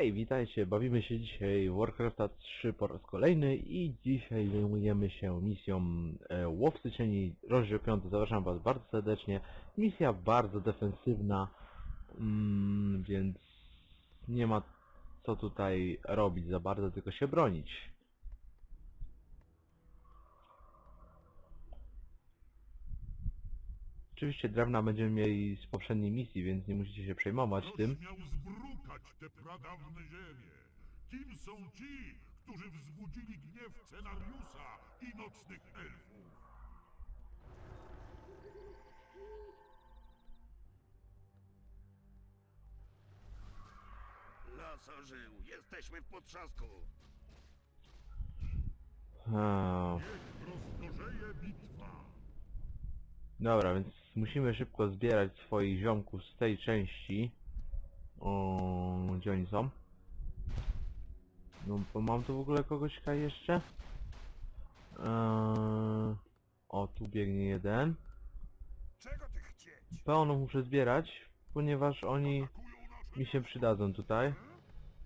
Hej, witajcie, bawimy się dzisiaj Warcrafta 3 po raz kolejny i dzisiaj zajmujemy się misją e, Łowcy Cieni, rozdział 5, zapraszam was bardzo serdecznie. Misja bardzo defensywna, mm, więc nie ma co tutaj robić za bardzo, tylko się bronić. Oczywiście drewna będziemy mieli z poprzedniej misji, więc nie musicie się przejmować tym. Ktoś miał zbrukać te pradawne ziemie. Kim są ci, którzy wzbudzili gniew scenariusza i nocnych elfów? Los ożył, jesteśmy w potrzasku. Niech rozgorzeje bitwa. Dobra, więc musimy szybko zbierać swoich ziomków z tej części. O, gdzie oni są? No, bo mam tu w ogóle kogoś jeszcze? Eee, o, tu biegnie jeden. Czego ty chcieć? Pełno muszę zbierać, ponieważ oni mi się przydadzą tutaj.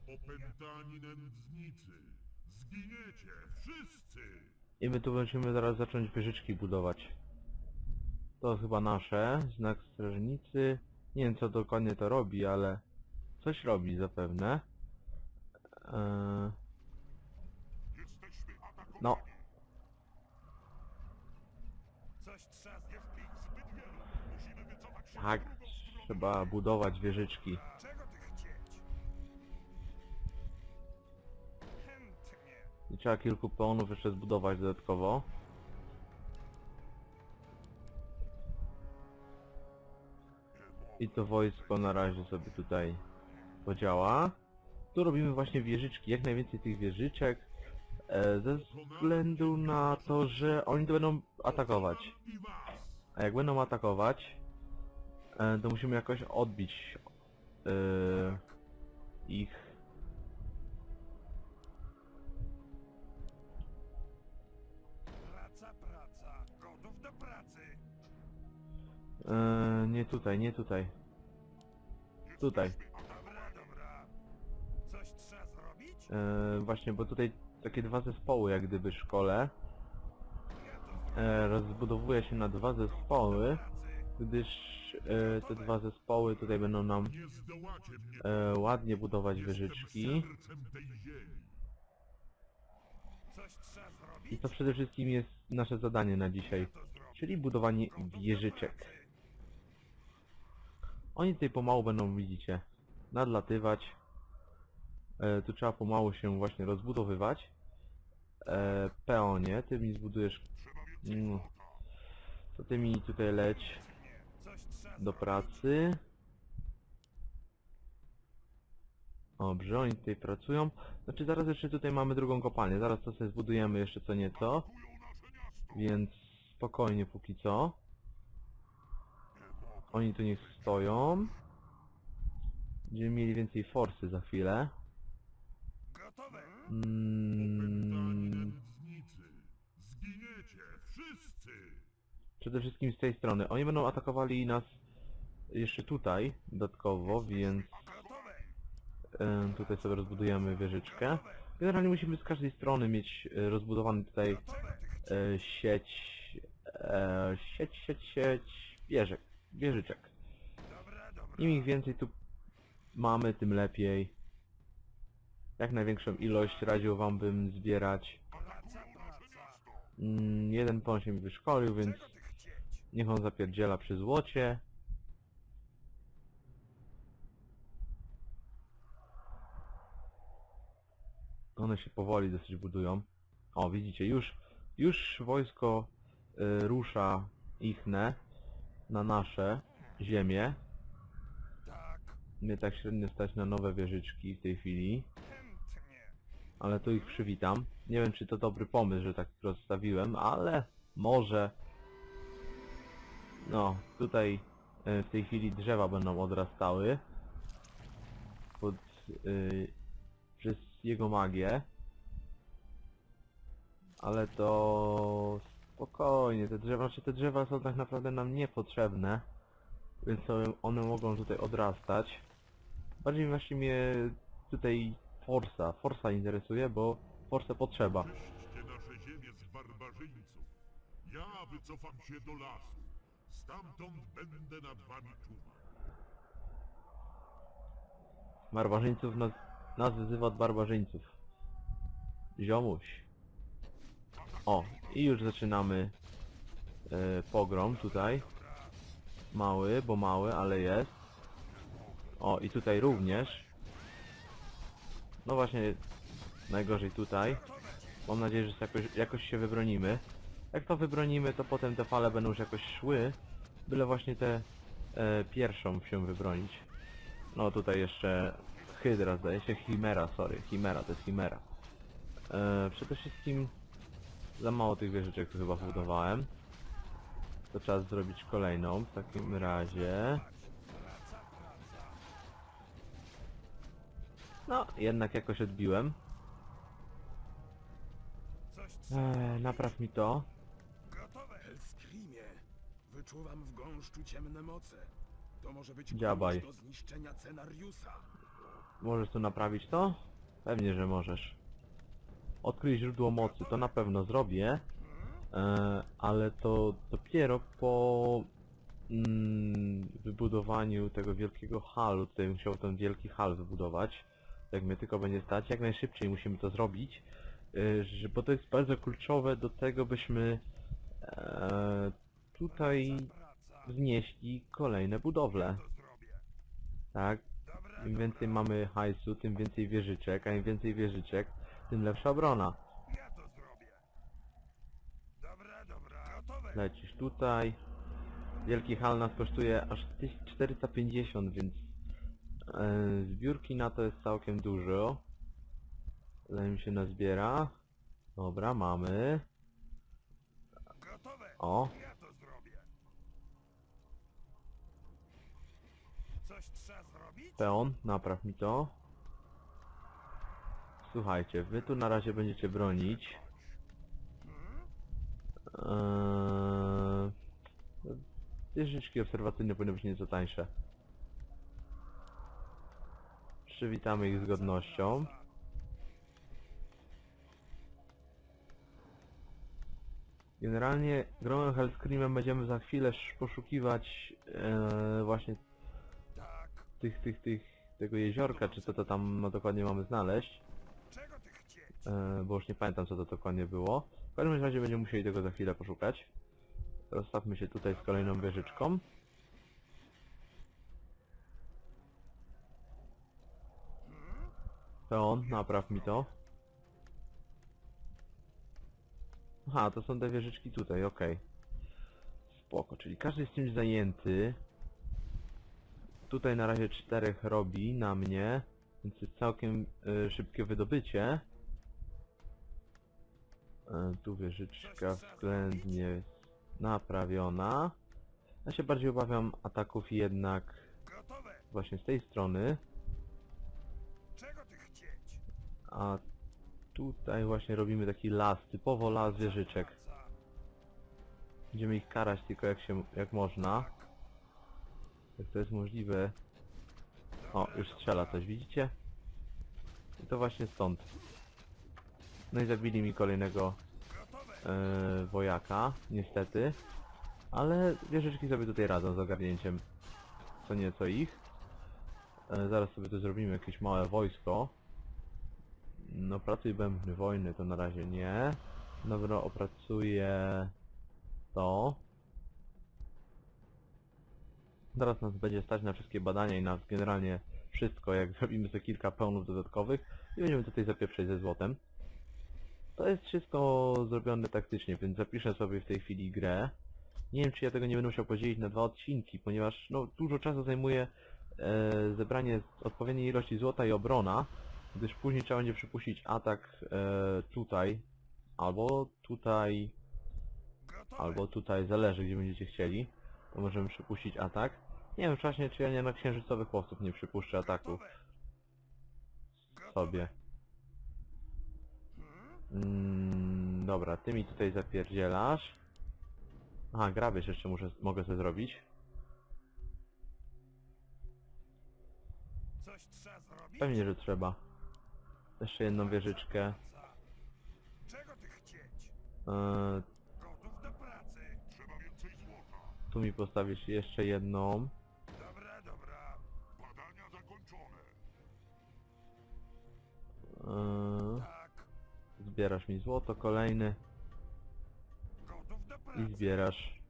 opętani nędznicy. Zginiecie wszyscy. I my tu będziemy zaraz zacząć wieżyczki budować. To chyba nasze, znak strażnicy. Nie wiem co dokładnie to robi, ale coś robi zapewne. Eee, Jesteśmy atakowani. no, tak, trzeba budować wieżyczki. I trzeba kilku peonów jeszcze zbudować dodatkowo. I to wojsko na razie sobie tutaj podziała. Tu robimy właśnie wieżyczki, jak najwięcej tych wieżyczek. E, ze względu na to, że oni to będą atakować. A jak będą atakować, e, to musimy jakoś odbić e, ich. E, nie tutaj, nie tutaj. Tutaj. Dobra, dobra. Coś trzeba zrobić? E, właśnie, bo tutaj takie dwa zespoły jak gdyby szkole. Ja to zrobię. E, rozbudowuje się na dwa zespoły, gdyż e, te dwa zespoły tutaj będą nam Nie zdołacie mnie. e, ładnie budować wieżyczki. I to przede wszystkim jest nasze zadanie na dzisiaj, czyli budowanie wieżyczek. Oni tutaj pomału będą, widzicie, nadlatywać. E, tu trzeba pomału się właśnie rozbudowywać. E, peonie, ty mi zbudujesz, Mm. to ty mi tutaj leć do pracy. Dobrze, oni tutaj pracują. Znaczy zaraz jeszcze tutaj mamy drugą kopalnię, zaraz to sobie zbudujemy jeszcze co nieco, więc spokojnie póki co. Oni tu niech stoją. Będziemy mieli więcej forsy za chwilę. Gotowe. Mm. Zginiecie wszyscy. przede wszystkim z tej strony. Oni będą atakowali nas jeszcze tutaj dodatkowo, więc Gotowe. tutaj sobie rozbudujemy wieżyczkę. Generalnie musimy z każdej strony mieć e, rozbudowany tutaj e, sieć, e, sieć, sieć, sieć wieżek, wieżyczek. Dobra. Im ich więcej tu mamy, tym lepiej. Jak największą ilość radził wam bym zbierać. Mm, jeden pon się mi wyszkolił, więc niech on zapierdziela przy złocie. One się powoli dosyć budują. O, widzicie, już, już wojsko y, rusza ichne na nasze ziemię. Mnie tak średnio stać na nowe wieżyczki w tej chwili, ale tu ich przywitam. Nie wiem, czy to dobry pomysł, że tak rozstawiłem, ale może. No, tutaj e, w tej chwili drzewa będą odrastały pod, y, przez jego magię. Ale to spokojnie, te drzewa, czy te drzewa są tak naprawdę nam niepotrzebne, więc one- one mogą tutaj odrastać. Bardziej właśnie mnie tutaj Forsa. Forsa interesuje, bo Forsę potrzeba. Czyśćcie nasze ziemię z barbarzyńców. Ja wycofam się do lasu. Stamtąd będę nad wami czuwał. Barbarzyńców nas, nas wyzywa od barbarzyńców. Ziomuś. O, i już zaczynamy e, pogrom tutaj. Mały, bo mały, ale jest. O, i tutaj również. No właśnie, najgorzej tutaj. Mam nadzieję, że jakoś, jakoś się wybronimy. Jak to wybronimy, to potem te fale będą już jakoś szły. Byle właśnie te e, pierwszą się wybronić. No tutaj jeszcze Hydra zdaje się, Chimera, sorry, Chimera, to jest Chimera. E, przede wszystkim za mało tych wieżyczek tu chyba budowałem. To czas zrobić kolejną w takim razie. No, jednak jakoś odbiłem. Eee, napraw mi to. Gotowe. Hellscreamie, wyczuwam w gąszczu ciemne moce. To może być Dziabaj. klucz do zniszczenia scenariusza. Możesz tu naprawić to? Pewnie, że możesz. Odkryj źródło mocy, to na pewno zrobię. E, ale to dopiero po mm, wybudowaniu tego wielkiego halu. Tutaj chciał ten wielki hal wybudować. Jak mnie tylko będzie stać, jak najszybciej musimy to zrobić. E, bo to jest bardzo kluczowe do tego, byśmy e, tutaj wznieśli kolejne budowle. Tak? Im więcej mamy hajsu, tym więcej wieżyczek, a im więcej wieżyczek, tym lepsza obrona. ja to zrobię. Dobra, dobra. Gotowe. Lecisz tutaj. Wielki hal nas kosztuje aż 1450, więc e, zbiórki na to jest całkiem dużo. Zanim się nazbiera. Dobra, mamy. Gotowe. O, Ja to zrobię. Coś trzeba zrobić? peon, napraw mi to. Słuchajcie, wy tu na razie będziecie bronić. Eee, Wieżyczki obserwacyjne powinny być nieco tańsze. Przywitamy ich z godnością. Generalnie gromem Hellscreamem będziemy za chwilę sz- poszukiwać e, właśnie tych, tych, tych, tego jeziorka, czy co to tam no, dokładnie mamy znaleźć. E, bo już nie pamiętam co to dokładnie było. W każdym razie będziemy musieli tego za chwilę poszukać. Rozstawmy się tutaj z kolejną wieżyczką. Peon, napraw mi to. Aha, to są te wieżyczki tutaj, okej. Spoko, czyli każdy jest czymś zajęty. Tutaj na razie czterech robi na mnie, więc jest całkiem y, szybkie wydobycie. E, tu wieżyczka względnie naprawiona. Ja się bardziej obawiam ataków jednak właśnie z tej strony. A tutaj właśnie robimy taki las, typowo las wieżyczek. Będziemy ich karać tylko jak się, jak można. Jak to jest możliwe. O, już strzela coś, widzicie? I to właśnie stąd. No i zabili mi kolejnego e, wojaka, niestety. Ale wieżyczki sobie tutaj radzą z ogarnięciem co nieco ich. E, zaraz sobie tu zrobimy jakieś małe wojsko. No pracuj bębny wojny to na razie nie. Dobra, opracuję to. Zaraz nas będzie stać na wszystkie badania i na generalnie wszystko, jak zrobimy sobie kilka pełnów dodatkowych i będziemy tutaj zapieprzeć ze złotem. To jest wszystko zrobione taktycznie, więc zapiszę sobie w tej chwili grę. Nie wiem, czy ja tego nie będę musiał podzielić na dwa odcinki, ponieważ no, dużo czasu zajmuje e, zebranie odpowiedniej ilości złota i obrona, gdyż później trzeba będzie przypuścić atak e, tutaj, albo tutaj, albo tutaj, zależy gdzie będziecie chcieli, to możemy przypuścić atak. Nie wiem właśnie, czy ja nie na księżycowych chłopców nie przypuszczę ataku sobie. Mm, dobra, ty mi tutaj zapierdzielasz. Aha, grabież jeszcze muszę, mogę sobie zrobić. Coś trzeba zrobić. zrobić? Pewnie, że trzeba. Jeszcze jedną wieżyczkę. Czego ty chcieć? Eee, Gotów do pracy. Trzeba więcej złota. tu mi postawisz jeszcze jedną. Zbierasz mi złoto kolejny i zbierasz.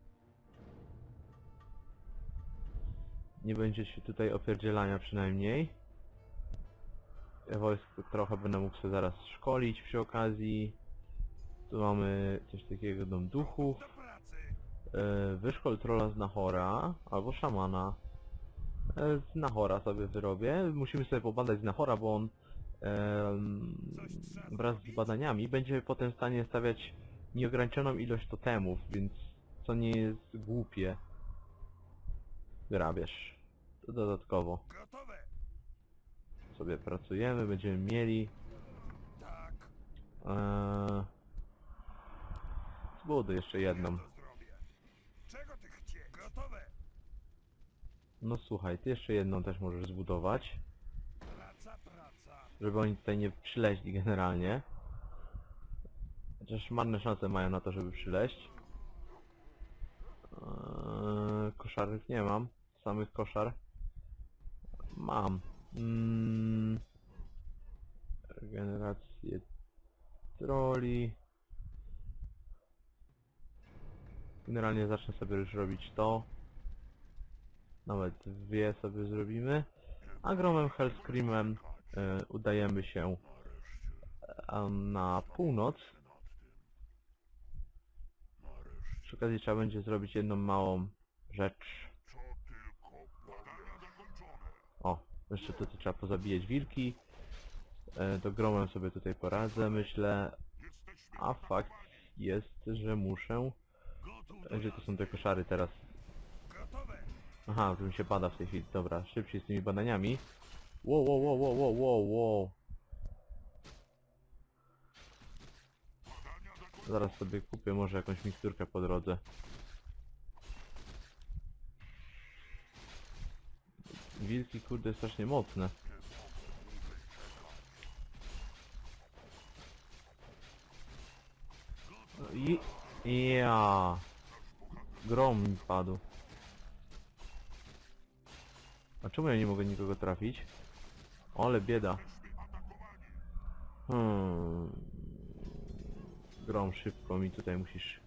Nie będzie się tutaj opierdzielania przynajmniej. Wojsko trochę będę mógł sobie zaraz szkolić przy okazji. Tu mamy coś takiego dom duchów. E, wyszkol trolla z Nahora, albo szamana. E, z Nahora sobie wyrobię. Musimy sobie pobadać z Nahora, bo on em, wraz z badaniami będzie potem w stanie stawiać nieograniczoną ilość totemów, więc to nie jest głupie. Wyrabiasz. To dodatkowo Gotowe. sobie pracujemy, będziemy mieli. Tak. Eee, zbuduj jeszcze jedną. Czego ty chcieć? Gotowe. No słuchaj, ty jeszcze jedną też możesz zbudować. Żeby oni tutaj nie przyleźli generalnie. Chociaż marne szanse mają na to, żeby przyleźć. Eee, koszarów nie mam. Samych koszar. Mam. Mm, regenerację troli. Generalnie zacznę sobie już robić to. Nawet dwie sobie zrobimy. A gromem Hellscreamem e, udajemy się na północ. Przy okazji trzeba będzie zrobić jedną małą rzecz. O, jeszcze tutaj trzeba pozabijać wilki. E, to gromem sobie tutaj poradzę, myślę. A fakt jest, że muszę... e, Gdzie to są te koszary teraz? Aha, tu mi się bada w tej chwili. Dobra, szybciej z tymi badaniami. Wow, wow, wow, wow, wow, wow, wow. Zaraz sobie kupię może jakąś miksturkę po drodze. Wilki kurde strasznie mocne. I... Ja. Grom mi padł. A czemu ja nie mogę nikogo trafić? Ole bieda. Hmm. Grom szybko mi tutaj musisz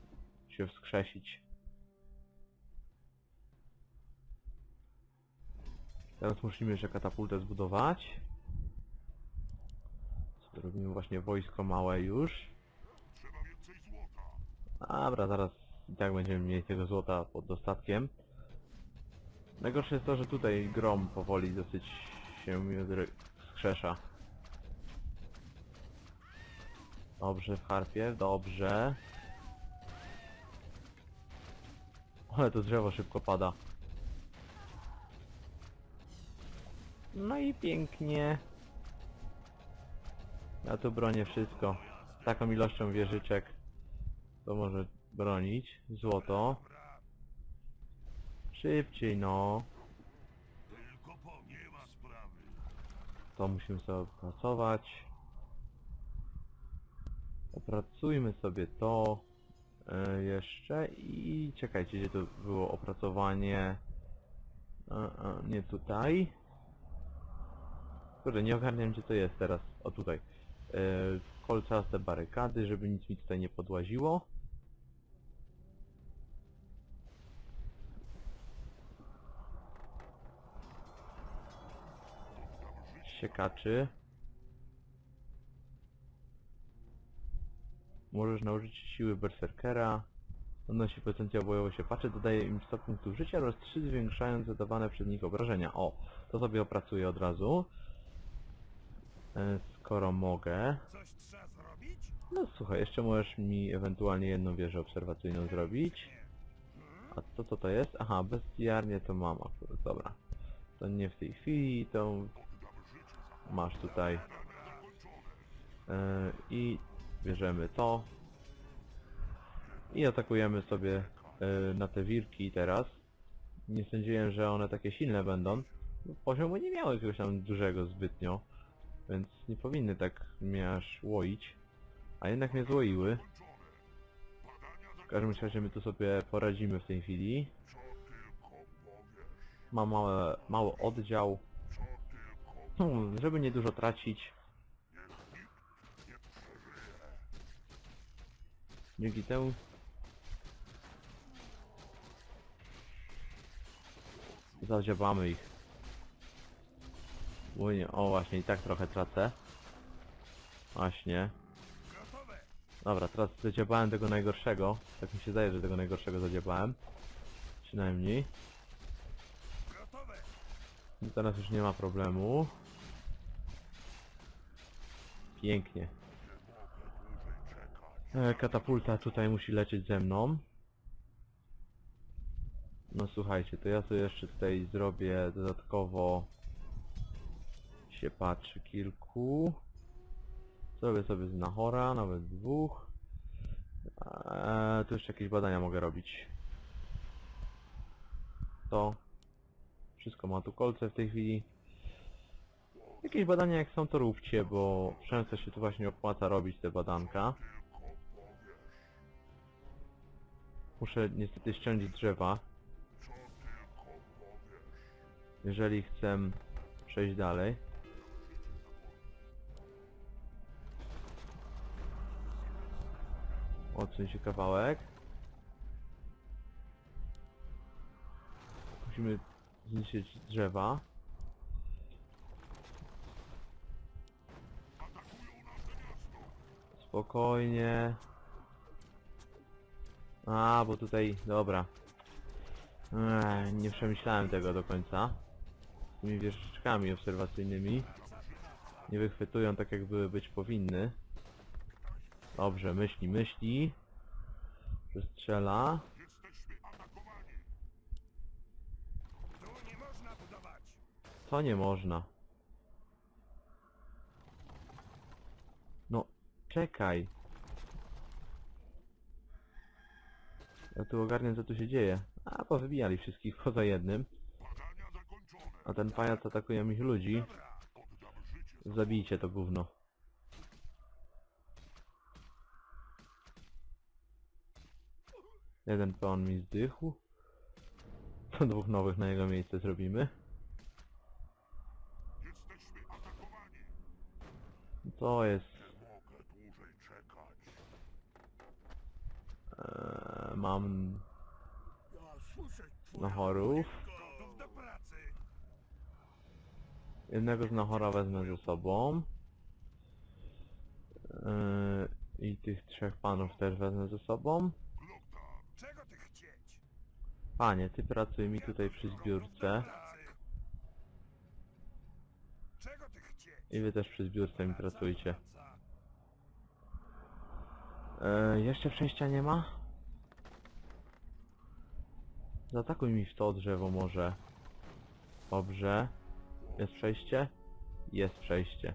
się wskrzesić. Teraz musimy jeszcze katapultę zbudować. Zrobimy właśnie wojsko małe już. Dobra, zaraz i tak będziemy mieli tego złota pod dostatkiem. Najgorsze jest to, że tutaj grom powoli dosyć się mi. Dobrze w harpie, dobrze. Ale to drzewo szybko pada. No i pięknie. Ja tu bronię wszystko. Z taką ilością wieżyczek to może bronić. Złoto. Szybciej no. Tylko po nie ma sprawy. To musimy sobie opracować. Opracujmy sobie to e, jeszcze i czekajcie, gdzie to było opracowanie. E, e, nie tutaj. Kurde, nie ogarniam gdzie to jest teraz. O tutaj. E, kolcaste barykady, żeby nic mi tutaj nie podłaziło. Siekaczy. Możesz nauczyć się siły berserkera. Podnosi potencjał bojowy się paczy, dodaje im 100 punktów życia oraz 3 zwiększając zadawane przez nich obrażenia. O, to sobie opracuję od razu. E, skoro mogę. Coś trzeba zrobić? No słuchaj, jeszcze możesz mi ewentualnie jedną wieżę obserwacyjną zrobić. A to co to jest? Aha, bestiarnie to mam akurat, dobra. To nie w tej chwili, to masz tutaj. E, I bierzemy to. I atakujemy sobie e, na te wirki teraz. Nie sądziłem, że one takie silne będą. no, poziomu nie miały jakiegoś tam dużego zbytnio, więc nie powinny tak mnie aż łoić, a jednak mnie złoiły. W każdym razie my tu sobie poradzimy w tej chwili. Mam małe, mały oddział, Hmm, żeby nie dużo tracić. Dzięki temu zadziabamy ich. O właśnie i tak trochę tracę. Właśnie. Dobra, teraz zadziabałem tego najgorszego. Tak mi się zdaje, że tego najgorszego zadziabałem. Przynajmniej. I teraz już nie ma problemu. Pięknie. E, katapulta tutaj musi lecieć ze mną. No słuchajcie, to ja sobie jeszcze tutaj zrobię dodatkowo się patrzy kilku. Zrobię sobie z Nahora, nawet dwóch. Eee, tu jeszcze jakieś badania mogę robić. To. Wszystko ma tu kolce w tej chwili. Jakieś badania jak są to róbcie, bo często się tu właśnie opłaca robić te badanka. Muszę niestety ściąć drzewa. Jeżeli chcę przejść dalej. Odsuń się kawałek. Musimy zniszczyć drzewa. Spokojnie. A, bo tutaj, dobra. Ech, nie przemyślałem tego do końca. Z tymi wieżyczkami obserwacyjnymi. Nie wychwytują tak jak były być powinny. Dobrze, myśli, myśli. Przestrzela. Tu nie można budować! To nie można. No, czekaj. Ja tu ogarniam co tu się dzieje. A, powybijali wszystkich poza jednym. A ten pajac atakuje ich ludzi. Zabijcie to gówno. Jeden peon mi zdychł. To dwóch nowych na jego miejsce zrobimy. To jest... Eee, mam pracy! Jednego z Nahora wezmę ze sobą. Eee, I tych trzech panów też wezmę ze sobą. Panie, ty pracuj mi tutaj przy zbiórce. I wy też przy zbiórce mi pracujcie. Eee, jeszcze przejścia nie ma? Zaatakuj mi w to drzewo może. Dobrze. Jest przejście? Jest przejście.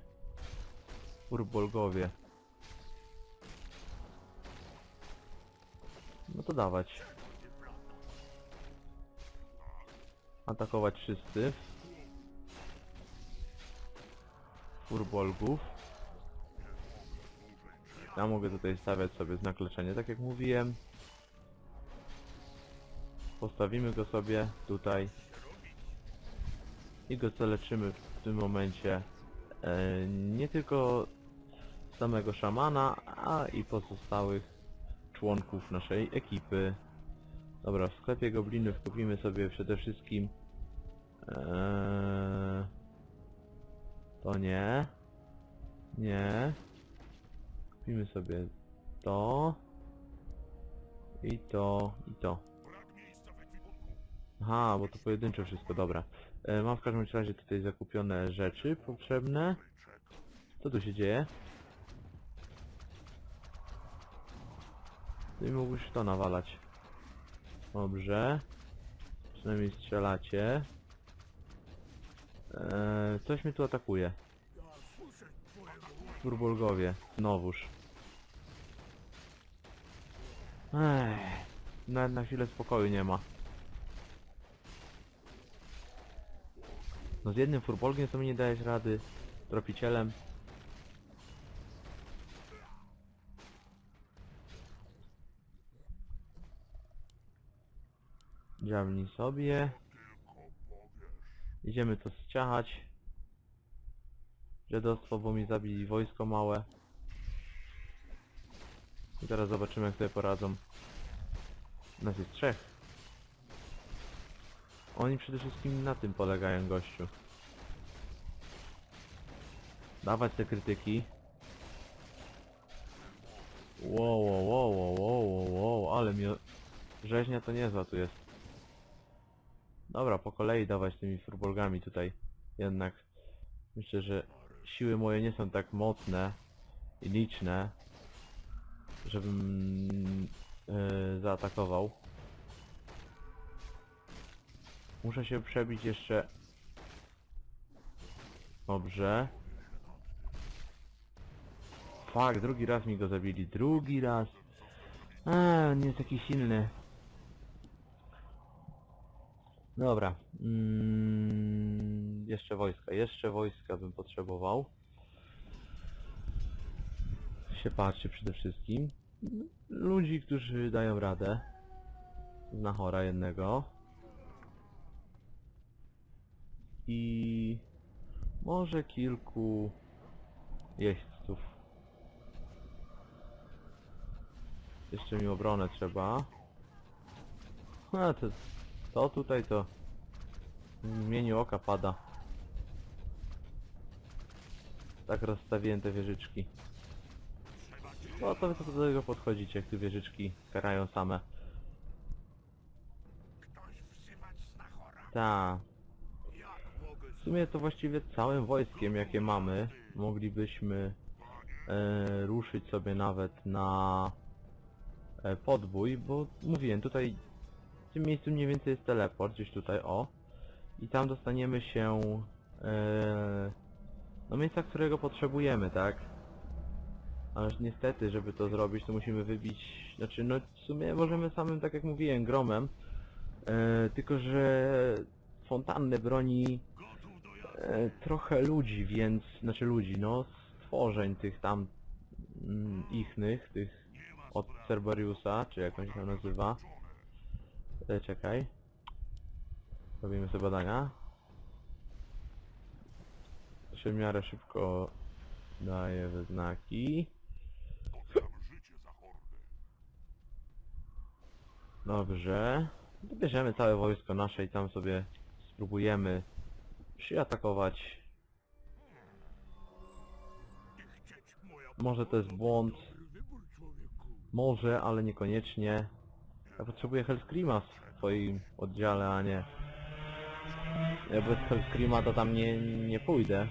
Urbolgowie. No to dawać. Atakować wszyscy. Urbolgów. Ja mogę tutaj stawiać sobie znak leczenia, tak jak mówiłem. Postawimy go sobie tutaj. I go zaleczymy w tym momencie e, nie tylko samego szamana, a i pozostałych członków naszej ekipy. Dobra, w sklepie goblinów kupimy sobie przede wszystkim e, to nie. Nie. Kupimy sobie to. I to, i to. Aha, bo to pojedyncze wszystko, dobra. E, mam w każdym razie tutaj zakupione rzeczy potrzebne. Co tu się dzieje? Ty mógłbyś w to nawalać. Dobrze. Przynajmniej strzelacie. E, coś mnie tu atakuje. Turbolgowie, znowuż. Ech, nawet na chwilę spokoju nie ma. No z jednym furbolgiem sobie nie dajesz rady. Tropicielem. Dziabnij sobie. Idziemy to ściachać. Dziadostwo, bo mi zabili wojsko małe. I teraz zobaczymy jak sobie poradzą. Nas jest trzech. Oni przede wszystkim na tym polegają, gościu. Dawać te krytyki. Wow, wow, wow, wow, wow, wow, ale mi... Rzeźnia to niezła tu jest. Dobra, po kolei dawać tymi furbolgami tutaj. Jednak myślę, że siły moje nie są tak mocne i liczne, żebym yy, zaatakował. Muszę się przebić jeszcze. Dobrze. Fak, drugi raz mi go zabili. Drugi raz. A, on jest taki silny. Dobra. Mm, jeszcze wojska. Jeszcze wojska bym potrzebował. Się patrzy przede wszystkim. Ludzi, którzy dają radę. Znachora jednego. I może kilku jeźdźców. Jeszcze mi obronę trzeba. A to, to tutaj to w imieniu oka pada. Tak rozstawiłem te wieżyczki. No to wy to do tego podchodzicie, jak tu wieżyczki karają same. Ta, W sumie to właściwie całym wojskiem jakie mamy moglibyśmy e, ruszyć sobie nawet na e, podbój, bo mówiłem tutaj w tym miejscu mniej więcej jest teleport, gdzieś tutaj o i tam dostaniemy się e, do miejsca, którego potrzebujemy, tak? Ale niestety, żeby to zrobić, to musimy wybić, znaczy no w sumie możemy samym, tak jak mówiłem, gromem, e, tylko że fontanny broni e, trochę ludzi, więc, znaczy ludzi, no, stworzeń tych tam mm, ichnych, tych od. Cerberiusa, czy jak on się tam nazywa. E, czekaj. Robimy sobie badania. To się w miarę szybko daje we znaki. Oddam życie za hordę. Dobrze. Bierzemy całe wojsko nasze i tam sobie spróbujemy przyatakować. Może to jest błąd, może, ale niekoniecznie. Ja potrzebuję Hellscreama w swoim oddziale, a nie... Ja bez Hellscreama to tam nie, nie pójdę.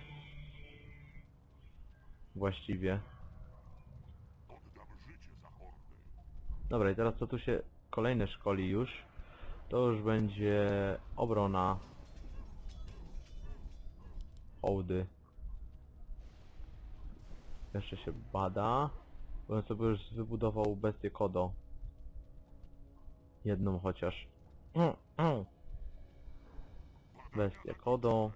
Właściwie. Dobra, i teraz co tu się kolejne szkoli już, to już będzie obrona hołdy. Jeszcze się bada, on sobie już wybudował bestię Kodo. Jedną chociaż. Bestia Kodo.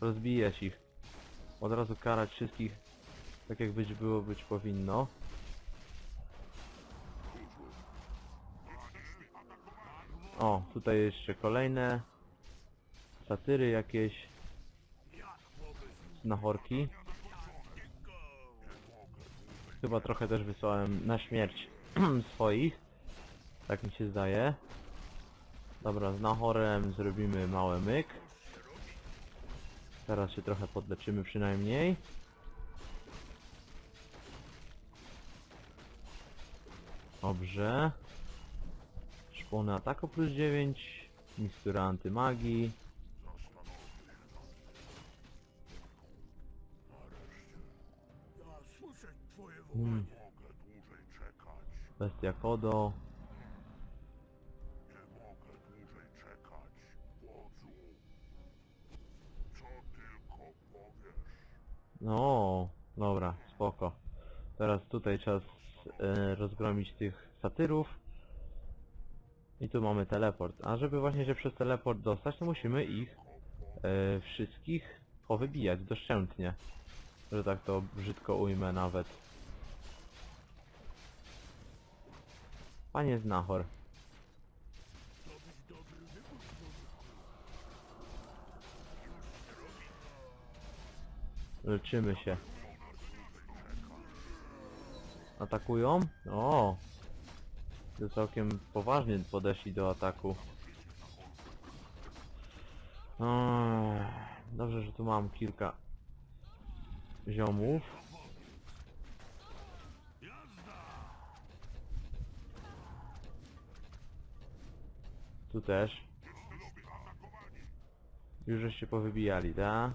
Rozbijać ich. Od razu karać wszystkich tak jak być było, być powinno. O, tutaj jeszcze kolejne satyry jakieś znachorki. Chyba trochę też wysłałem na śmierć swoich. Tak mi się zdaje. Dobra, z nachorem zrobimy mały myk. Teraz się trochę podleczymy przynajmniej. Dobrze. Szpony ataku plus 9. Mikstura antymagii. Tylko powiesz. No, dobra, spoko. Teraz tutaj czas e, rozgromić tych satyrów. I tu mamy teleport. A żeby właśnie się przez teleport dostać, to musimy ich e, wszystkich powybijać doszczętnie. Że tak to brzydko ujmę nawet. Panie Znachor. Leczymy się. Atakują? O! To całkiem poważnie podeszli do ataku. Dobrze, że tu mam kilka ziomów. Tu też. Już żeście powybijali, tak?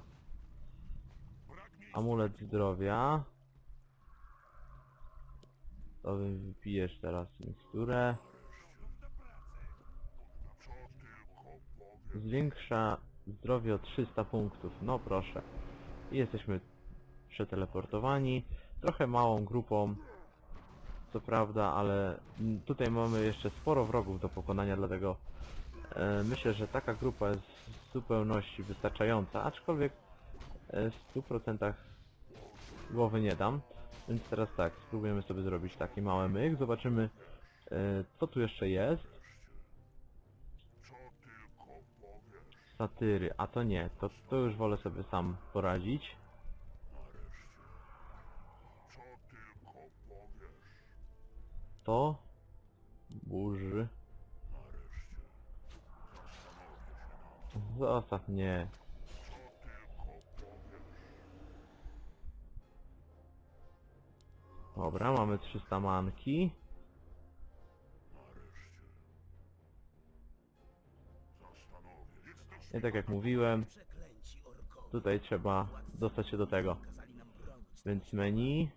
Amulet zdrowia. To wy- wypijesz teraz miksturę. Zwiększa zdrowie o 300 punktów. No proszę. I jesteśmy przeteleportowani. Trochę małą grupą. Co prawda, ale tutaj mamy jeszcze sporo wrogów do pokonania, dlatego e, myślę, że taka grupa jest w zupełności wystarczająca, aczkolwiek e, w 100% głowy nie dam. Więc teraz tak, spróbujemy sobie zrobić taki mały myk, zobaczymy e, co tu jeszcze jest. Satyry, a to nie, to, to już wolę sobie sam poradzić. To burzy. Zostaw mnie. Dobra, mamy 300 manki. I tak jak mówiłem, tutaj trzeba dostać się do tego. Więc menu,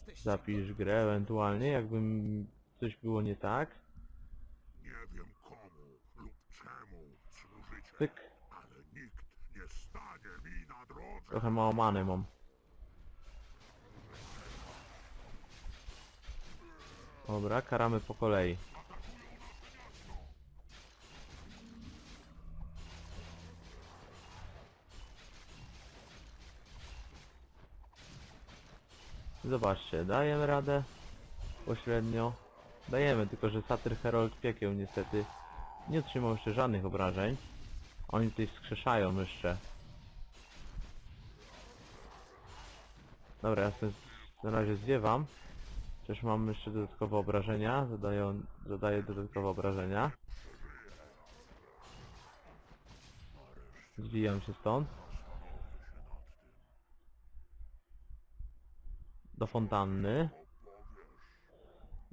jesteście zapisz grę ewentualnie, jakbym coś było nie tak. Nie wiem komu lub czemu służycie, Pyk, ale nikt nie stanie mi na drodze. trochę mało many mam. Dobra, karamy po kolei. Zobaczcie, dajemy radę pośrednio. Dajemy, tylko że Satyr Herold Piekieł niestety nie otrzymał jeszcze żadnych obrażeń. Oni tutaj skrzeszają jeszcze. Dobra, ja sobie na razie zwiewam. Też mam jeszcze dodatkowe obrażenia. Zadają, zadaję dodatkowe obrażenia. Zwijam się stąd. Do fontanny.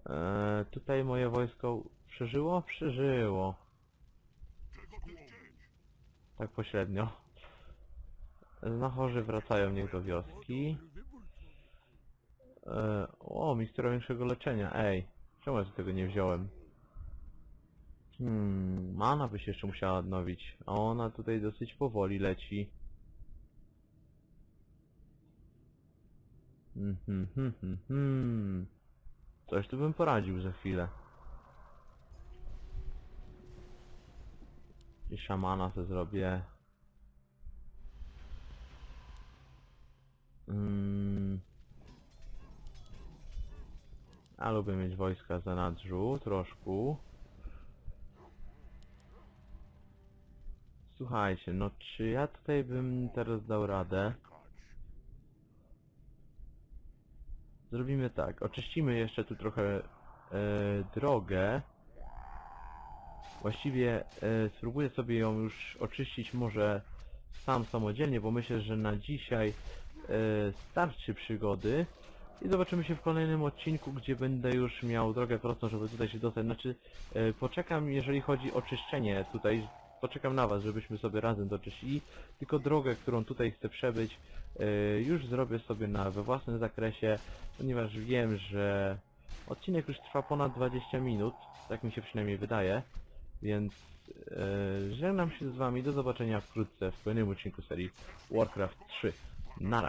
Eee, tutaj moje wojsko przeżyło? Przeżyło. Tak pośrednio. Znachorzy wracają niech do wioski. E, o, mikstura większego leczenia. Ej, czemu ja tego nie wziąłem? Hmm, mana by się jeszcze musiała odnowić. A ona tutaj dosyć powoli leci. Hmm, hmm, hmm. Coś tu bym poradził za chwilę. I szamana se zrobię. Mm. A lubię mieć wojska za nadrzu, troszkę. Słuchajcie, no czy ja tutaj bym teraz dał radę? Zrobimy tak, oczyścimy jeszcze tu trochę e, drogę. Właściwie e, spróbuję sobie ją już oczyścić może sam samodzielnie, bo myślę, że na dzisiaj e, starczy przygody. I zobaczymy się w kolejnym odcinku, gdzie będę już miał drogę prostą, żeby tutaj się dostać. Znaczy, e, poczekam, jeżeli chodzi o czyszczenie tutaj, poczekam na Was, żebyśmy sobie razem doczyścili. Tylko drogę, którą tutaj chcę przebyć, już zrobię sobie na, we własnym zakresie, ponieważ wiem, że odcinek już trwa ponad 20 minut, tak mi się przynajmniej wydaje. Więc e, żegnam się z Wami, do zobaczenia wkrótce w kolejnym odcinku serii Warcraft 3. Na razie.